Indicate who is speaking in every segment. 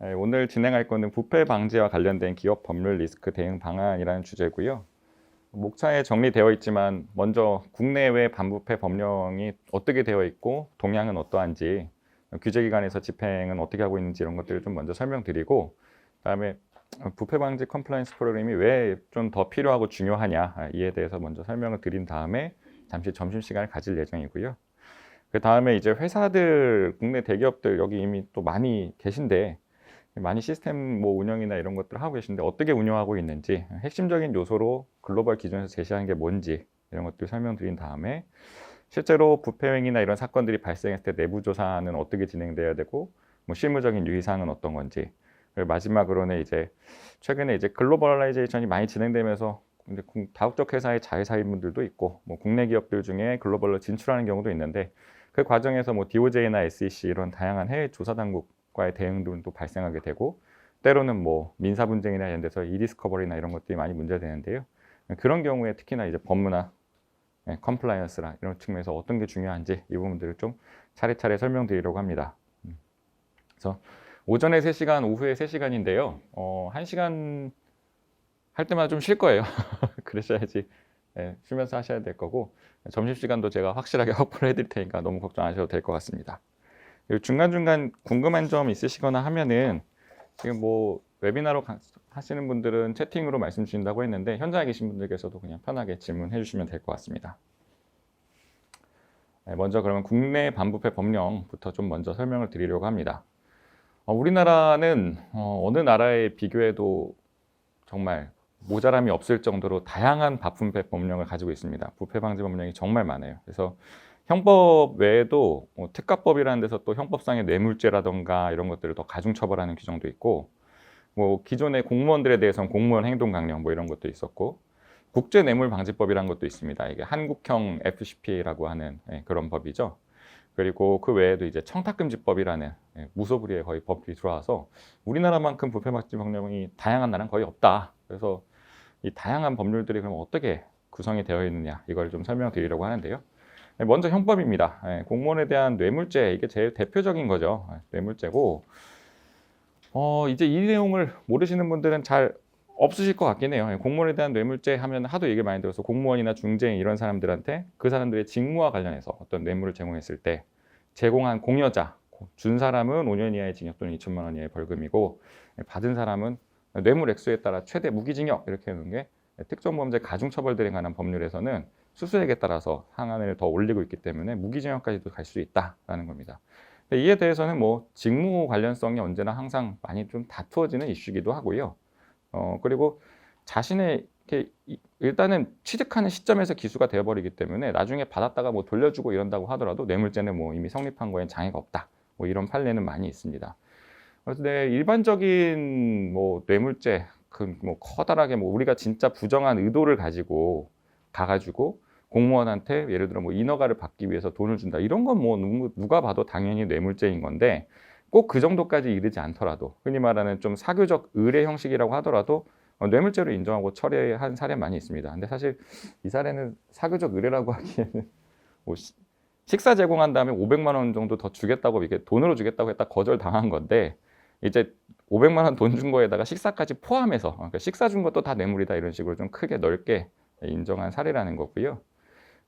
Speaker 1: 네, 오늘 진행할 거는 부패 방지와 관련된 기업 법률 리스크 대응 방안이라는 주제고요. 목차에 정리되어 있지만 먼저 국내외 반부패 법령이 어떻게 되어 있고 동향은 어떠한지 규제기관에서 집행은 어떻게 하고 있는지 이런 것들을 좀 먼저 설명드리고 그다음에 부패 방지 컴플라이언스 프로그램이 왜 좀 더 필요하고 중요하냐 아, 이에 대해서 먼저 설명을 드린 다음에 잠시 점심 시간을 가질 예정이고요. 그 다음에 이제 회사들 국내 대기업들 여기 이미 또 많이 계신데 많이 시스템 뭐 운영이나 이런 것들을 하고 계신데 어떻게 운영하고 있는지 핵심적인 요소로 글로벌 기준에서 제시하는 게 뭔지 이런 것들 설명드린 다음에 실제로 부패 행위나 이런 사건들이 발생했을 때 내부 조사는 어떻게 진행돼야 되고 뭐 실무적인 유의사항은 어떤 건지 그리고 마지막으로는 이제 최근에 이제 글로벌라이제이션이 많이 진행되면서 근데 국- 다국적 회사의 자회사인분들도 있고 뭐 국내 기업들 중에 글로벌로 진출하는 경우도 있는데 그 과정에서 뭐 DOJ나 SEC 이런 다양한 해외 조사 당국 과의 대응도 발생하게 되고 때로는 뭐 민사 분쟁이나 이런 데서 이디스커버리나 이런 것들이 많이 문제되는데요. 그런 경우에 특히나 이제 법무나 네, 컴플라이언스나 이런 측면에서 어떤 게 중요한지 이 부분들을 좀 차례차례 설명드리려고 합니다. 음. 그래서 오전에 3시간, 오후에 3시간인데요. 어, 1시간 할 때마다 좀 쉴 거예요. 그러셔야지 예, 쉬면서 하셔야 될 거고 점심시간도 제가 확실하게 확보를 해드릴 테니까 너무 걱정 안 하셔도 될 것 같습니다. 중간중간 궁금한 점 있으시거나 하면은 지금 뭐 웨비나로 가- 하시는 분들은 채팅으로 말씀 주신다고 했는데 현장에 계신 분들께서도 그냥 편하게 질문해 주시면 될 것 같습니다. 네, 먼저 그러면 국내 반부패 법령부터 좀 먼저 설명을 드리려고 합니다. 어, 우리나라는 어, 어느 나라에 비교해도 정말 모자람이 없을 정도로 다양한 반부패 법령을 가지고 있습니다. 부패 방지 법령이 정말 많아요. 그래서 형법 외에도 뭐 특가법이라는 데서 또 형법상의 뇌물죄라던가 이런 것들을 더 가중 처벌하는 규정도 있고 뭐 기존의 공무원들에 대해서는 공무원 행동 강령 뭐 이런 것도 있었고 국제 뇌물 방지법이라는 것도 있습니다. 이게 한국형 FCPA라고 하는 예, 그런 법이죠. 그리고 그 외에도 이제 청탁금지법이라는 예, 무소불위의 거의 법이 들어와서 우리나라만큼 부패 방지 법령이 다양한 나라는 거의 없다. 그래서 이 다양한 법률들이 그럼 어떻게 구성이 되어 있느냐 이걸 좀 설명드리려고 하는데요. 네, 먼저 형법입니다. 예, 공무원에 대한 뇌물죄 이게 제일 대표적인 거죠. 예, 뇌물죄고 어, 이제 이 내용을 모르시는 분들은 잘 없으실 것 같긴 해요. 예, 공무원에 대한 뇌물죄 하면 하도 얘기 많이 들어서 공무원이나 중재인 이런 사람들한테 그 사람들의 직무와 관련해서 어떤 뇌물을 제공했을 때 제공한 공여자 준 사람은 5년 이하의 징역 또는 2천만 원 이하의 벌금이고 예, 받은 사람은 뇌물 액수에 따라 최대 무기징역 이렇게 하는 게 특정범죄 가중처벌들에 관한 법률에서는 수수액에 따라서 상한을 더 올리고 있기 때문에 무기징역까지도 갈 수 있다라는 겁니다. 이에 대해서는 뭐 직무 관련성이 언제나 항상 많이 좀 다투어지는 이슈이기도 하고요. 어 그리고 자신의 이렇게 이- 일단은 취득하는 시점에서 기수가 되어버리기 때문에 나중에 받았다가 뭐 돌려주고 이런다고 하더라도 뇌물죄는 뭐 이미 성립한 거엔 장애가 없다. 뭐 이런 판례는 많이 있습니다. 그래서 네, 일반적인 뭐 뇌물죄 그 뭐 커다랗게 뭐 우리가 진짜 부정한 의도를 가지고 가가지고 공무원한테 예를 들어 뭐 인허가를 받기 위해서 돈을 준다 이런 건 뭐 누가 봐도 당연히 뇌물죄인 건데 꼭 그 정도까지 이르지 않더라도 흔히 말하는 좀 사교적 의뢰 형식이라고 하더라도 어, 뇌물죄로 인정하고 처리한 사례 많이 있습니다. 근데 사실 이 사례는 사교적 의뢰라고 하기에는 뭐 시- 식사 제공한 다음에 500만 원 정도 더 주겠다고 이게 돈으로 주겠다고 했다 거절 당한 건데 이제 500만 원 돈 준 거에다가 식사까지 포함해서 그러니까 식사 준 것도 다 뇌물이다 이런 식으로 좀 크게 넓게 인정한 사례라는 거고요.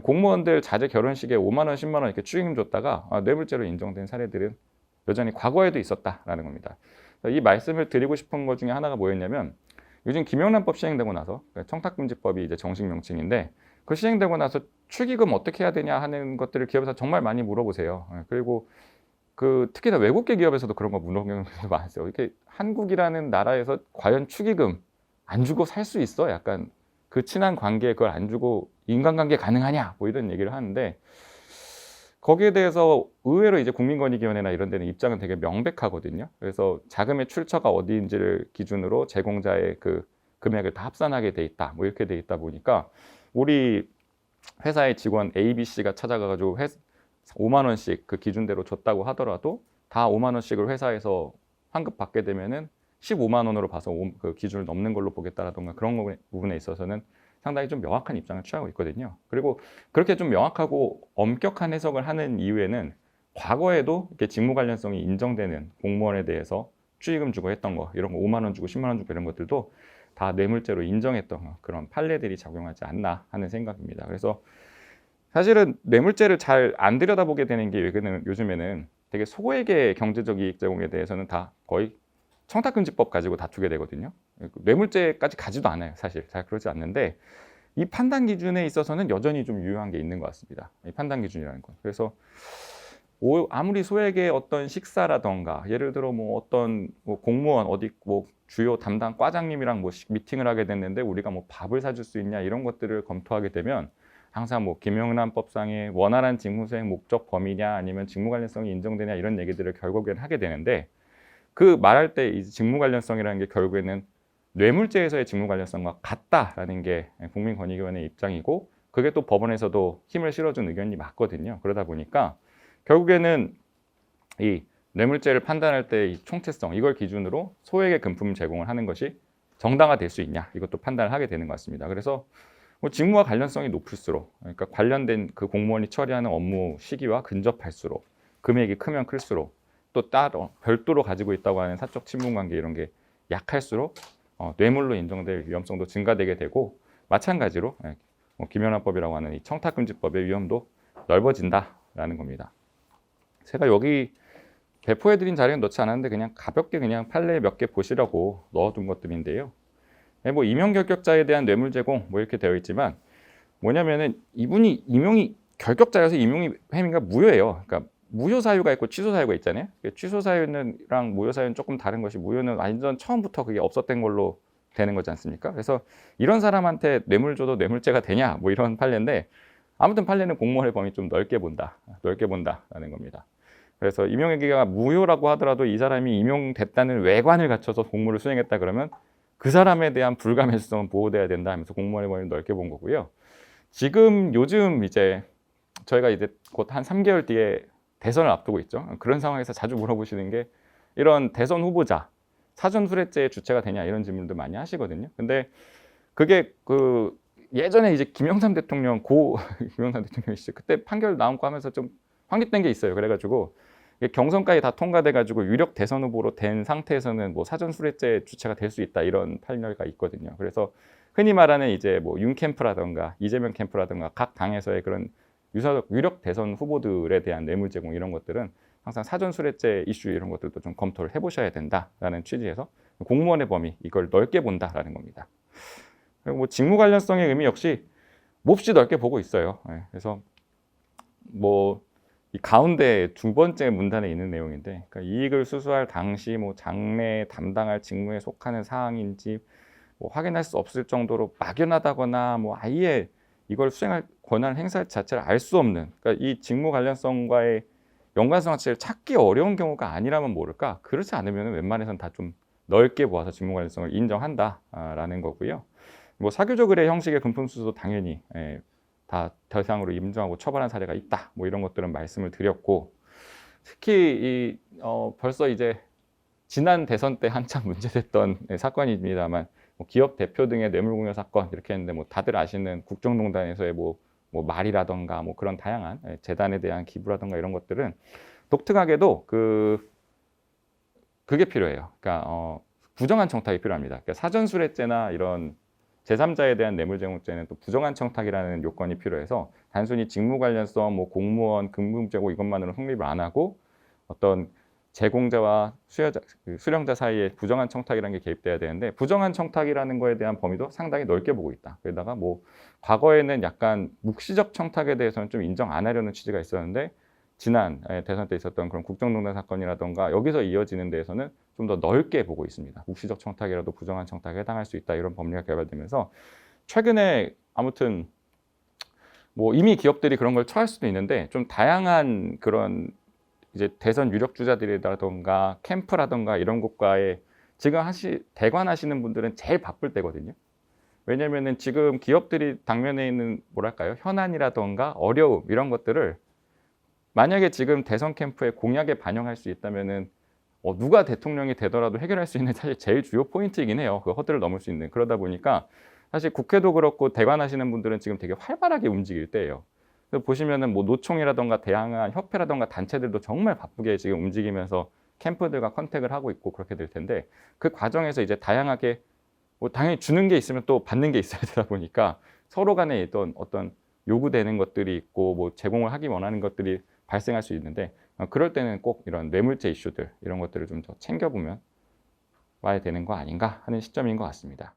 Speaker 1: 공무원들 자제 결혼식에 5만 원, 10만 원 이렇게 추징금 줬다가 아, 뇌물죄로 인정된 사례들은 여전히 과거에도 있었다라는 겁니다. 이 말씀을 드리고 싶은 것 중에 하나가 뭐였냐면 요즘 김영란법 시행되고 나서 그러니까 청탁금지법이 이제 정식 명칭인데 그 시행되고 나서 축의금 어떻게 해야 되냐 하는 것들을 기업에서 정말 많이 물어보세요. 예, 그리고 그 특히나 외국계 기업에서도 그런 거 물어보는 경우도 많았어요. 이렇게 한국이라는 나라에서 과연 축의금 안 주고 살 수 있어? 약간 그 친한 관계에 그걸 안 주고 인간관계 가능하냐? 뭐 이런 얘기를 하는데 거기에 대해서 의외로 이제 국민권익위원회나 이런 데는 입장은 되게 명백하거든요. 그래서 자금의 출처가 어디인지를 기준으로 제공자의 그 금액을 다 합산하게 돼 있다. 뭐 이렇게 돼 있다 보니까 우리 회사의 직원 A, B, C가 찾아가가지고 회, 5만 원씩 그 기준대로 줬다고 하더라도 다 5만 원씩을 회사에서 환급 받게 되면은 15만 원으로 봐서 오- 그 기준을 넘는 걸로 보겠다라던가 그런 거- 부분에 있어서는 상당히 좀 명확한 입장을 취하고 있거든요. 그리고 그렇게 좀 명확하고 엄격한 해석을 하는 이유에는 과거에도 이렇게 직무 관련성이 인정되는 공무원에 대해서 축의금 주고 했던 거 이런 거 5만 원 주고 10만 원 주고 이런 것들도 다 뇌물죄로 인정했던 그런 판례들이 작용하지 않나 하는 생각입니다. 그래서 사실은 뇌물죄를 잘 안 들여다보게 되는 게 요즘에는 되게 소액의 경제적 이익 제공에 대해서는 다 거의 청탁금지법 가지고 다투게 되거든요. 뇌물죄까지 가지도 않아요, 사실. 잘 그러지 않는데 이 판단 기준에 있어서는 여전히 좀 유효한 게 있는 것 같습니다. 이 판단 기준이라는 건. 그래서 오- 아무리 소액의 어떤 식사라던가 예를 들어 뭐 어떤 뭐 공무원 어디 뭐 주요 담당 과장님이랑 뭐 시- 미팅을 하게 됐는데 우리가 뭐 밥을 사줄 수 있냐 이런 것들을 검토하게 되면 항상 뭐 김영란법상의 원활한 직무 수행 목적 범위냐 아니면 직무 관련성이 인정되냐 이런 얘기들을 결국엔 하게 되는데 그 말할 때 이 직무 관련성이라는 게 결국에는 뇌물죄에서의 직무 관련성과 같다라는 게 국민권익위원회의 입장이고 그게 또 법원에서도 힘을 실어준 의견이 맞거든요. 그러다 보니까 결국에는 이 뇌물죄를 판단할 때 이 총체성 이걸 기준으로 소액의 금품 제공을 하는 것이 정당화될 수 있냐 이것도 판단을 하게 되는 것 같습니다. 그래서 뭐 직무와 관련성이 높을수록 그러니까 관련된 그 공무원이 처리하는 업무 시기와 근접할수록 금액이 크면 클수록 또 따로 별도로 가지고 있다고 하는 사적 친분 관계 이런 게 약할수록 어, 뇌물로 인정될 위험성도 증가되게 되고 마찬가지로 예, 뭐 김연아법이라고 하는 이 청탁금지법의 위험도 넓어진다라는 겁니다. 제가 여기 배포해드린 자료는 넣지 않았는데 그냥 가볍게 그냥 판례 몇 개 보시라고 넣어둔 것들인데요. 예, 뭐 임용 결격자에 대한 뇌물 제공 뭐 이렇게 되어 있지만 뭐냐면은 이분이 임용이 결격자여서 임용이 혐의가 무효예요. 그러니까 무효 사유가 있고 취소 사유가 있잖아요. 그 취소 사유는랑 무효 사유는 조금 다른 것이 무효는 완전 처음부터 그게 없었던 걸로 되는 거지 않습니까? 그래서 이런 사람한테 뇌물 줘도 뇌물죄가 되냐 뭐 이런 판례인데 아무튼 판례는 공무원의 범위 좀 넓게 본다, 넓게 본다라는 겁니다. 그래서 임용행위가 무효라고 하더라도 이 사람이 임용됐다는 외관을 갖춰서 공무를 수행했다 그러면 그 사람에 대한 불가피성은 보호돼야 된다 하면서 공무원의 범위를 넓게 본 거고요. 지금 요즘 이제 저희가 이제 곧 한 3개월 뒤에 대선을 앞두고 있죠. 그런 상황에서 자주 물어보시는 게 이런 대선 후보자 사전 수뢰죄의 주체가 되냐 이런 질문도 많이 하시거든요. 근데 그게 그 예전에 이제 김영삼 대통령 고 김영삼 대통령 씨 그때 판결 나온 거 하면서 좀 환기된 게 있어요. 그래가지고 경선까지 다 통과돼가지고 유력 대선 후보로 된 상태에서는 뭐 사전 수뢰죄 주체가 될 수 있다 이런 판결가 있거든요. 그래서 흔히 말하는 이제 뭐 윤 캠프라든가 이재명 캠프라든가 각 당에서의 그런 유사, 유력 대선 후보들에 대한 뇌물 제공 이런 것들은 항상 사전 수뢰죄 이슈 이런 것들도 좀 검토를 해보셔야 된다라는 취지에서 공무원의 범위 이걸 넓게 본다라는 겁니다. 그리고 뭐 직무 관련성의 의미 역시 몹시 넓게 보고 있어요. 예, 그래서 뭐 이 가운데 두 번째 문단에 있는 내용인데 그러니까 이익을 수수할 당시 뭐 장래 담당할 직무에 속하는 사항인지 뭐 확인할 수 없을 정도로 막연하다거나 뭐 아예 이걸 수행할 권한을 행사할 자체를 알 수 없는 그러니까 이 직무 관련성과의 연관성 자체를 찾기 어려운 경우가 아니라면 모를까 그렇지 않으면 웬만해서는 다좀 넓게 보아서 직무 관련성을 인정한다라는 거고요. 뭐 사교적 의뢰 형식의 금품 수수도 당연히 예, 다 대상으로 인정하고 처벌한 사례가 있다. 뭐 이런 것들은 말씀을 드렸고 특히 이 어, 벌써 이제 지난 대선 때 한참 문제됐던 예, 사건입니다만 뭐 기업 대표 등의 뇌물공여 사건 이렇게 했는데 뭐 다들 아시는 국정농단에서의 뭐, 뭐 말이라던가 뭐 그런 다양한 예, 재단에 대한 기부라던가 이런 것들은 독특하게도 그 그게 필요해요. 그러니까 어, 부정한 청탁이 필요합니다. 그러니까 사전 수뢰죄나 이런 제3자에 대한 뇌물 제공죄는 또 부정한 청탁이라는 요건이 필요해서 단순히 직무 관련성, 뭐 공무원, 제공 이것만으로 성립을 안 하고 어떤 제공자와 수여자, 그 수령자 사이에 부정한 청탁이라는 게 개입돼야 되는데 부정한 청탁이라는 거에 대한 범위도 상당히 넓게 보고 있다. 게다가 뭐 과거에는 약간 묵시적 청탁에 대해서는 좀 인정 안 하려는 취지가 있었는데 지난 예, 대선 때 있었던 그런 국정농단 사건이라던가 여기서 이어지는 데에서는 좀 더 넓게 보고 있습니다. 묵시적 청탁이라도 부정한 청탁에 해당할 수 있다 이런 법리가 개발되면서 최근에 아무튼 뭐 이미 기업들이 그런 걸 처할 수도 있는데 좀 다양한 그런 이제 대선 유력 주자들이라던가 캠프라던가 이런 곳과의 지금 하시 대관 하시는 분들은 제일 바쁠 때거든요. 왜냐면은 지금 기업들이 당면에 있는 뭐랄까요 현안이라던가 어려움 이런 것들을 만약에 지금 대선 캠프에 공약에 반영할 수 있다면은 어, 누가 대통령이 되더라도 해결할 수 있는 사실 제일 주요 포인트이긴 해요. 그 허들을 넘을 수 있는 그러다 보니까 사실 국회도 그렇고 대관하시는 분들은 지금 되게 활발하게 움직일 때예요. 보시면은 뭐 노총이라던가 다양한 협회라던가 단체들도 정말 바쁘게 지금 움직이면서 캠프들과 컨택을 하고 있고 그렇게 될 텐데 그 과정에서 이제 다양하게 뭐 당연히 주는 게 있으면 또 받는 게 있어야 되다 보니까 서로 간에 있던 어떤 요구되는 것들이 있고 뭐 제공을 하기 원하는 것들이 발생할 수 있는데 어, 그럴 때는 꼭 이런 뇌물죄 이슈들 이런 것들을 좀 더 챙겨보면 와야 되는 거 아닌가 하는 시점인 것 같습니다.